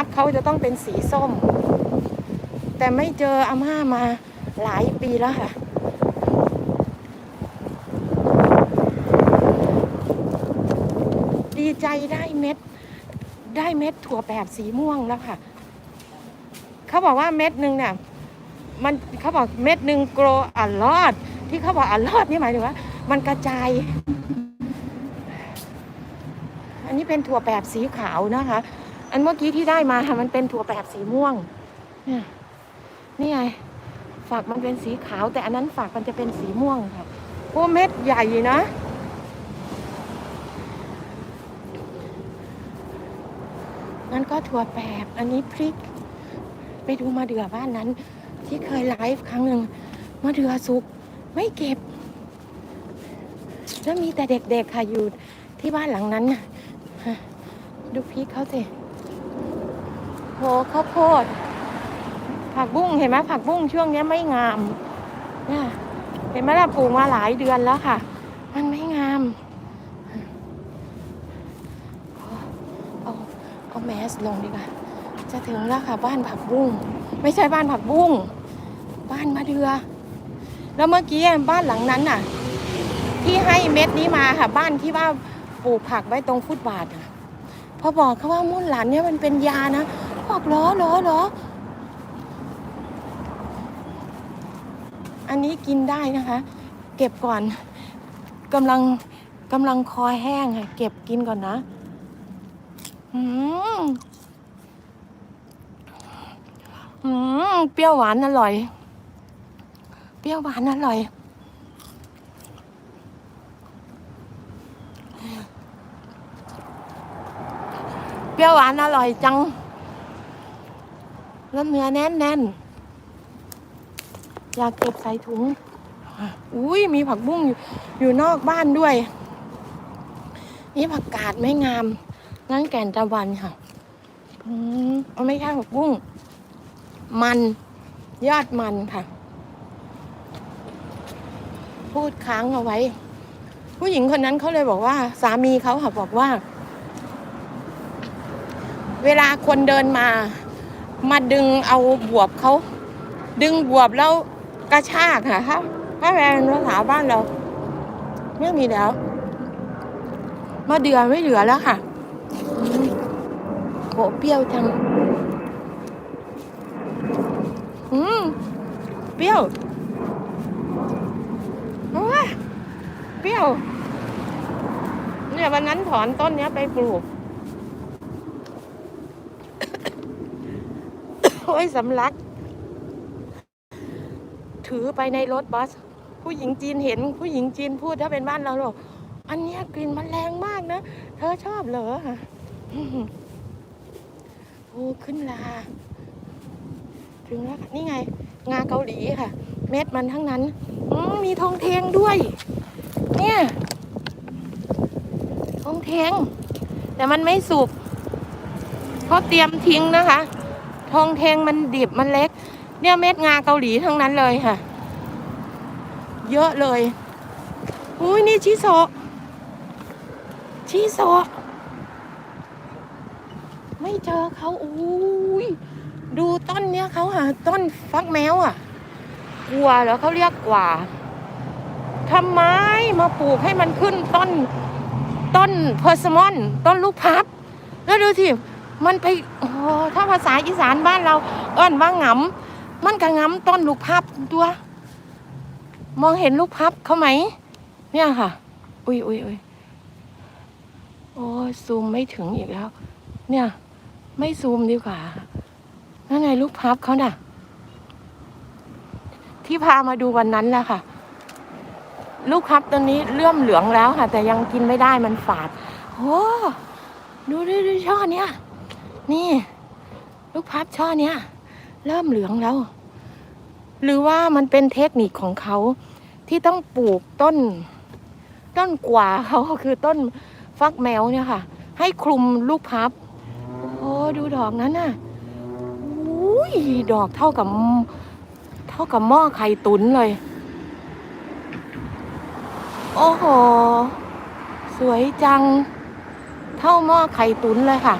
พับเขาจะต้องเป็นสีส้ม แต่ไม่เจออาม่ามาหลายปีแล้วค่ะ ดีใจได้เม็ด ได้เม็ดถั่วแบบสีม่วงแล้วค่ะ เขาบอกว่าเม็ดหนึ่งเนี่ยมันเขาบอกเม็ดหนึ่งโกรอัลลอดที่เขาบอกอัลลอดนี่หมายถึงว่า มันกระจาย อันนี้เป็นถั่วแบบสีขาวนะคะ อันเมื่อกี้ที่ได้มาค่ะมันเป็นถั่วแบบสีม่วง เนี่ยนี่ไงฝักมันเป็นสีขาว แต่อันนั้นฝักมันจะเป็นสีม่วงค่ะโอ้เม็ดใหญ่นะ นั่นก็ถั่วแปบ อันนี้พริก ไปดูมาเดือบ้านนั้น ที่เคยไลฟ์ครั้งหนึ่งมาเดือสุกไม่เก็บแล้วมีแต่เด็กๆค่ะอยู่ที่บ้านหลังนั้นน่ะดูพริกเขาสิ โหข้าวโพด ผักบุ้งเห็นไหมผักบุ้งช่วงนี้ไม่งามเนี่ยเห็นไหมล่ะปลูกมาหลายเดือนแล้วค่ะ มันไม่งาม เอาเอาแมสลงดีกว่า จะถึงแล้วค่ะ บ้านผักบุ้ง ไม่ใช่บ้านผักบุ้ง บ้านมะเดือ แล้วเมื่อกี้บ้านหลังนั้นน่ะ ที่ให้เม็ดนี้มาค่ะ บ้านที่ว่าปลูกผักไว้ตรงฟุตบาทอะพอบอกเขาว่ามุ่นหลานเนี่ยมันเป็นยานะ บอกเหรอเหรอเหรออันนี้กินได้นะคะ เก็บก่อนกำลังกำลังคอแห้งค่ะ เก็บกินก่อนนะอืมอืมเปรี้ยวหวานอร่อย เปรี้ยวหวานอร่อย เปรี้ยวหวานอร่อยจัง แล้วเนื้อแน่นแน่นอยากเก็บใส่ถุง อุ้ยมีผักบุ้งอยู่อยู่นอกบ้านด้วย นี่ผักกาดไม่งาม นั่นแก่นตะวันค่ะอืมไม่ใช่ผักบุ้ง มัน ยอดมันค่ะ พูดค้างเอาไว้ ผู้หญิงคนนั้นเขาเลยบอกว่า สามีเขาค่ะบอกว่า เวลาคนเดินมา มาดึงเอาบวบเขาดึงบวบแล้วกระชากค่ะถ้าถ้าแปลเป็นภาษาบ้านเราไม่มีแล้วมาเดือไม่เหลือแล้วค่ะโหเปรี้ยวจังอืมเปรี้ยวโอ้ยเปรี้ยว เนี่ยวันนั้นถอนต้นเนี้ยไปปลูก อ้ยสำลัก ถือไปในรถบัสผู้หญิงจีนเห็น ผู้หญิงจีนพูดถ้าเป็นบ้านเราหรอกอันนี้กลิ่นมันแรงมากนะ เธอชอบเหรออื้อหือโอ้ขึ้นลา ถึงแล้วนี่ไง งาเกาหลีค่ะ เม็ดมันทั้งนั้นมีทองเทงด้วย เนี่ย ทองเทง แต่มันไม่สุกเพราะเตรียมทิ้งนะคะ ทองเทงมันดิบมันเล็ก เนี่ยเม็ดงาเกาหลีทั้งนั้นเลยค่ะ เยอะเลยอุ้ยนี่ชิโซชิโซไม่เจอเขาอุ้ยดูต้นเนี้ยเขาหาต้นฟักแมวอะกลัวเหรอเขาเรียกกว่าทำไมมาปลูกให้มันขึ้นต้นต้นเพอร์ซมอน ต้นลูกพับ แล้วดูสิ มันไปโอ้ถ้าภาษาอีสานบ้านเราเอิ้นว่าหงำมันก็หงำต้นลูกพับตัว มองเห็นลูกพับเขาไหม เนี่ยค่ะ อุ้ยอุ้ยอุ้ยโอ้ยซูมไม่ถึงอีกแล้ว เนี่ย ไม่ซูมดีกว่านั่นไงลูกพับเขาน่ะ ที่พามาดูวันนั้นแหละค่ะ ลูกพับตัวนี้เลื่อมเหลืองแล้วค่ะ แต่ยังกินไม่ได้มันฝาดโอ้ดูดูดูช่อเนี้ย นี่ ลูกพับช่อเนี้ยเริ่มเหลืองแล้ว หรือว่ามันเป็นเทคนิคของเขาที่ต้องปลูกต้น ต้นกว่าเขาคือต้นฟักแมวเนี่ยค่ะ ให้คลุมลูกพับ โอ้ดูดอกนั้นน่ะอุ้ยดอกเท่ากับ เท่ากับหม้อไข่ตุ๋นเลย โอ้โห สวยจัง เท่าหม้อไข่ตุ๋นเลยค่ะ